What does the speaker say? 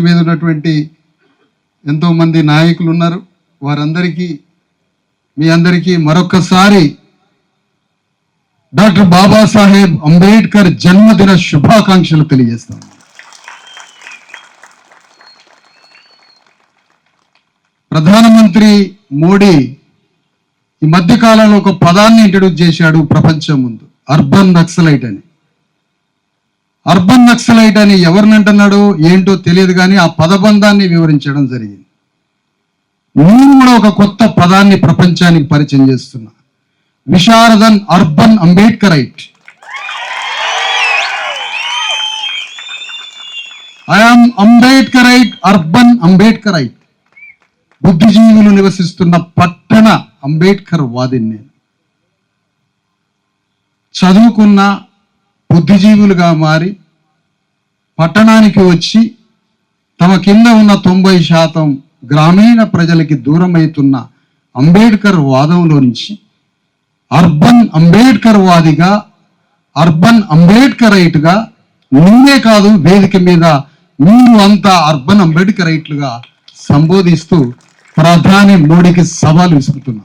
మీద ఉన్నటువంటి ఎంతో మంది నాయకులు ఉన్నారు. వారందరికీ మీ అందరికీ మరొకసారి డాక్టర్ బాబాసాహెబ్ అంబేద్కర్ జన్మదిన శుభాకాంక్షలు తెలియజేస్తాం. ప్రధానమంత్రి మోడీ ఈ మధ్య కాలంలో ఒక పదాన్ని ఇంట్రడ్యూస్ చేశాడు ప్రపంచం ముందు అర్బన్ నక్సలైట్ అని. అర్బన్ నక్సలైట్ అని ఎవరిని ఏంటో తెలియదు కానీ ఆ పదబంధాన్ని వివరించడం జరిగింది. నేను కూడా ఒక కొత్త పదాన్ని ప్రపంచానికి పరిచయం చేస్తున్నా. Visharadan urban Ambedkarite I am Ambedkarite urban Ambedkarite బుద్ధిజీవులు నివసిస్తున్న పట్టణ అంబేద్కర్ వాదిని నేను. చదువుకున్న బుద్ధిజీవులుగా మారి పట్టణానికి వచ్చి తమ కింద ఉన్న తొంభై శాతం గ్రామీణ ప్రజలకి దూరమవుతున్న అంబేద్కర్ వాదంలో నుంచి అర్బన్ అంబేద్కర్ వాదిగా అర్బన్ అంబేద్కరైట్గా నువ్వే కాదు వేదిక మీద నువ్వు అంతా అర్బన్ అంబేద్కరైట్లుగా సంబోధిస్తూ ప్రధాని మోడీకి సవాలు విసురుతున్నా